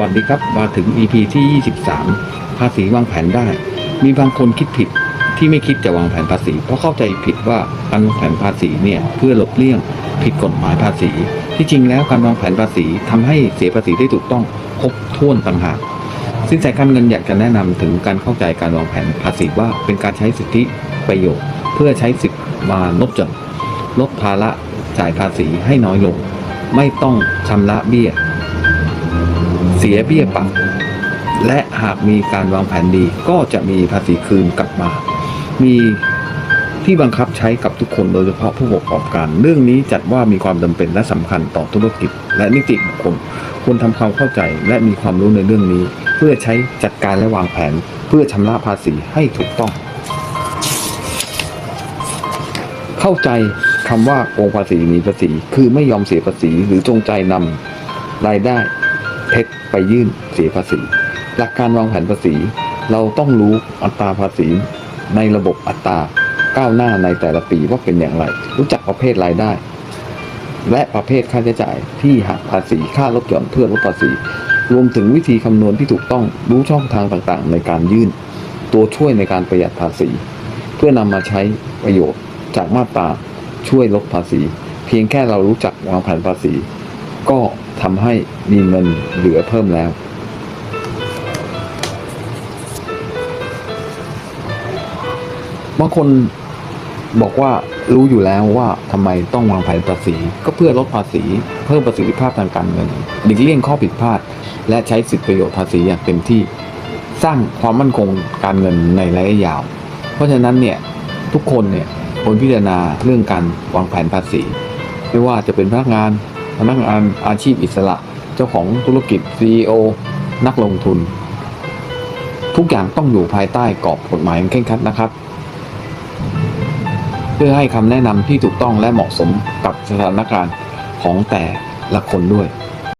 วัสดีครับมาถึง EP ที่ 23 ภาษีวางแผนได้ มีบางคนคิดผิดที่ไม่คิดจะวางแผนภาษี เพราะเข้าใจผิดว่าการวางแผนภาษีเนี่ยเพื่อหลบเลี่ยงผิดกฎหมายภาษี ที่จริงแล้วการวางแผนภาษีทำให้เสียภาษีได้ถูกต้องครบถ้วนต่างหากสินแสการเงินอยากจะแนะนำถึงการเข้าใจการวางแผนภาษีว่าเป็นการใช้สิทธิประโยชน์ เพื่อใช้สิทธิ์มาลดหย่อนลดภาระจ่ายภาษีให้น้อยลง ไม่ต้องชำระเบี้ย สียเบี้ยปรับและหากมีการวางแผนดีก็จะมีภาษีคืนกลับมา มีที่บังคับใช้กับทุกคนโดยเฉพาะผู้ประกอบการ เรื่องนี้จัดว่ามีความจำเป็นและสำคัญต่อธุรกิจ และนิติบุคคลควรทำความเข้าใจและมีความรู้ในเรื่องนี้ เพื่อใช้จัดการและวางแผน เพื่อชำระภาษีให้ถูกต้อง เข้าใจคำว่าโกงภาษีหนีภาษี คือไม่ยอมเสียภาษีหรือจงใจนำรายได้ เท็จไปยื่นเสียภาษี หลักการวางแผนภาษี เราต้องรู้อัตราภาษี ในระบบอัตราก้าวหน้าในแต่ละปีว่าเป็นอย่างไร รู้จักประเภทรายได้ และประเภทค่าใช้จ่ายที่หักภาษีค่าลดหย่อนเพื่อลดภาษี รวมถึงวิธีคำนวณที่ถูกต้องรู้ช่องทางต่างๆ ในการยื่น ตัวช่วยในการประหยัดภาษี เพื่อนำมาใช้ประโยชน์จากมาตราช่วยลดภาษี เพียงแค่เรารู้จักวางแผนภาษี ก็ ทำให้มีเงินเหลือเพิ่มแล้วบางคนบอกว่ารู้อยู่แล้วว่าทำไมต้องวางแผนภาษี ก็เพื่อลดภาษี เพิ่มประสิทธิภาพทางการเงินหลีกเลี่ยงข้อผิดพลาด และใช้สิทธิประโยชน์ภาษีอย่างเต็มที่สร้างความมั่นคงการเงินในระยะยาว เพราะฉะนั้นเนี่ยทุกคนเนี่ยควรพิจารณาเรื่องการวางแผนภาษี ไม่ว่าจะเป็นพนักงาน พนักงานอาชีพอิสระ เจ้าของธุรกิจ CEO นักลงทุน ทุกอย่างต้องอยู่ภายใต้กรอบกฎหมายอย่างเคร่งครัดนะครับ เพื่อให้คำแนะนำที่ถูกต้องและเหมาะสมกับสถานการณ์ของแต่ละคนด้วย